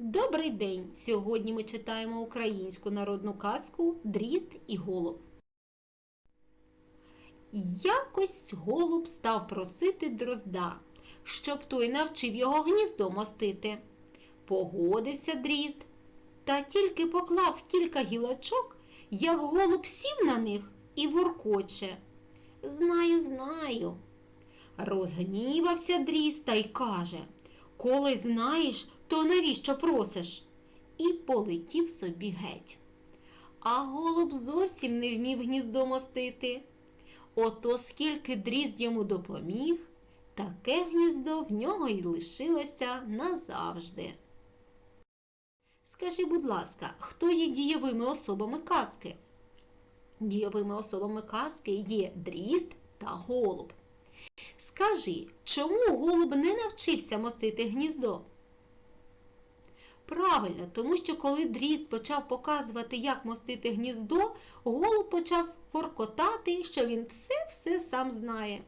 Добрий день! Сьогодні ми читаємо українську народну казку Дрізд і голуб. Якось голуб став просити дрозда, щоб той навчив його гніздо мостити. Погодився дрізд, та тільки поклав кілька гілочок, як голуб сів на них і воркоче. Знаю, знаю. Розгнівався дрізд та й каже Коли знаєш, то навіщо просиш? І полетів собі геть. А голуб зовсім не вмів гніздо мостити. Ото скільки дрізд йому допоміг, таке гніздо в нього й лишилося назавжди. Скажи, будь ласка, хто є дієвими особами казки? Дієвими особами казки є дрізд та голуб. Скажи, чому голуб не навчився мостити гніздо? Правильно, тому що коли дрізд почав показувати, як мостити гніздо, голуб почав форкотати, що він все-все сам знає.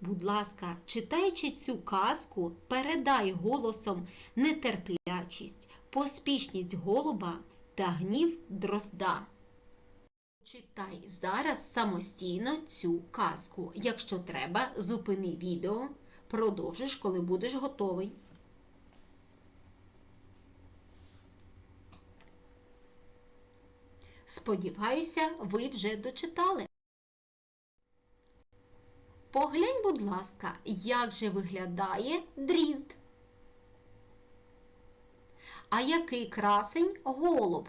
Будь ласка, читаючи цю казку, передай голосом нетерплячість, поспішність голуба та гнів дрозда. Читай зараз самостійно цю казку. Якщо треба, зупини відео, продовжиш, коли будеш готовий. Сподіваюся, ви вже дочитали. Поглянь, будь ласка, як же виглядає дрізд. А який красень голуб?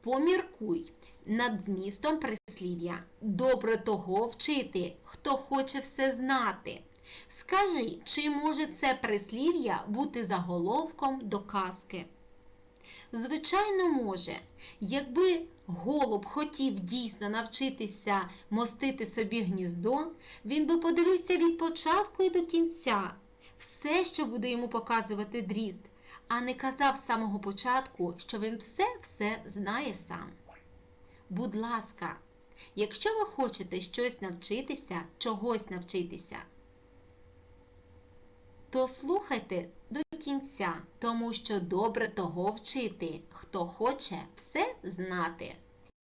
Поміркуй над змістом прислів'я. Добре того вчити, хто хоче все знати. Скажи, чи може це прислів'я бути заголовком до казки? Звичайно, може. Якби голуб хотів дійсно навчитися мостити собі гніздо, він би подивився від початку і до кінця все, що буде йому показувати дрізд, а не казав з самого початку, що він все-все знає сам. Будь ласка, якщо ви хочете щось навчитися, чогось навчитися, то слухайте до кінця, тому що добре того вчити, хто хоче все знати.